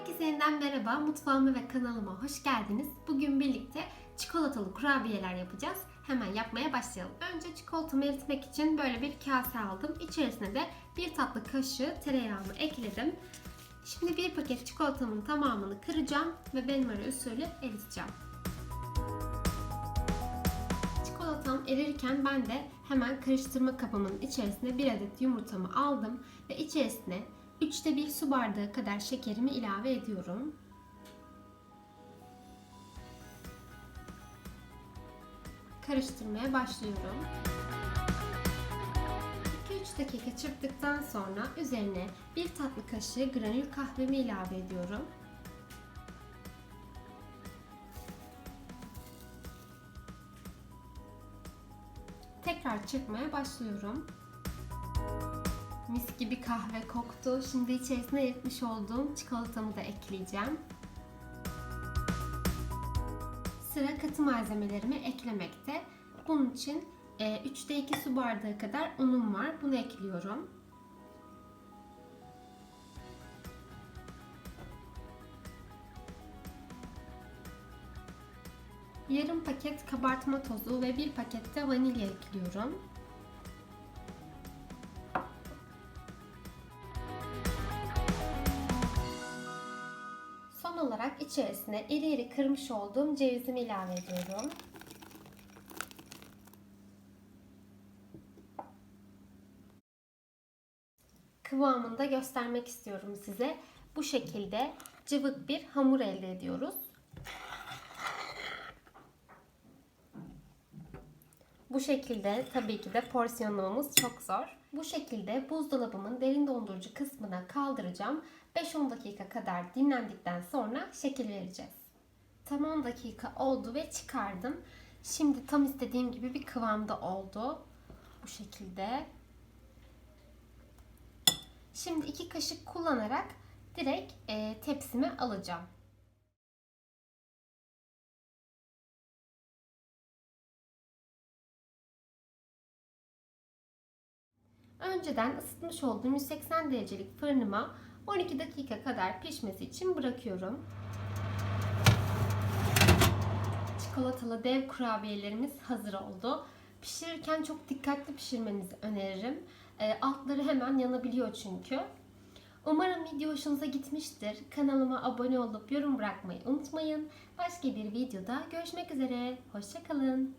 Herkese yeniden merhaba. Mutfağıma ve kanalıma hoş geldiniz. Bugün birlikte çikolatalı kurabiyeler yapacağız. Hemen yapmaya başlayalım. Önce çikolatamı eritmek için böyle bir kase aldım. İçerisine de bir tatlı kaşığı tereyağımı ekledim. Şimdi bir paket çikolatamın tamamını kıracağım ve benmari usulü eriteceğim. Çikolatam erirken ben de hemen karıştırma kabımın içerisine bir adet yumurtamı aldım ve içerisine 3'te 1 su bardağı kadar şekerimi ilave ediyorum. Karıştırmaya başlıyorum. 2-3 dakika çırptıktan sonra üzerine bir tatlı kaşığı granül kahvemi ilave ediyorum. Tekrar çırpmaya başlıyorum. Mis gibi kahve koktu. Şimdi içerisine eritmiş olduğum çikolatamı da ekleyeceğim. Sıra katı malzemelerimi eklemekte. Bunun için 3'te 2 su bardağı kadar unum var. Bunu ekliyorum. Yarım paket kabartma tozu ve bir paket de vanilya ekliyorum. Olarak içerisine iri iri kırmış olduğum cevizimi ilave ediyorum. Kıvamını da göstermek istiyorum size. Bu şekilde cıvık bir hamur elde ediyoruz. Bu şekilde tabii ki de porsiyonlamamız çok zor. Bu şekilde buzdolabımın derin dondurucu kısmına kaldıracağım. 5-10 dakika kadar dinlendikten sonra şekil vereceğiz. Tam 10 dakika oldu ve çıkardım. Şimdi tam istediğim gibi bir kıvamda oldu. Bu şekilde. Şimdi iki kaşık kullanarak direkt e, tepsime alacağım. Önceden ısıtmış olduğum 180 derecelik fırınıma 12 dakika kadar pişmesi için bırakıyorum. Çikolatalı dev kurabiyelerimiz hazır oldu. Pişirirken çok dikkatli pişirmenizi öneririm. E, altları hemen yanabiliyor çünkü. Umarım video hoşunuza gitmiştir. Kanalıma abone olup yorum bırakmayı unutmayın. Başka bir videoda görüşmek üzere. Hoşçakalın.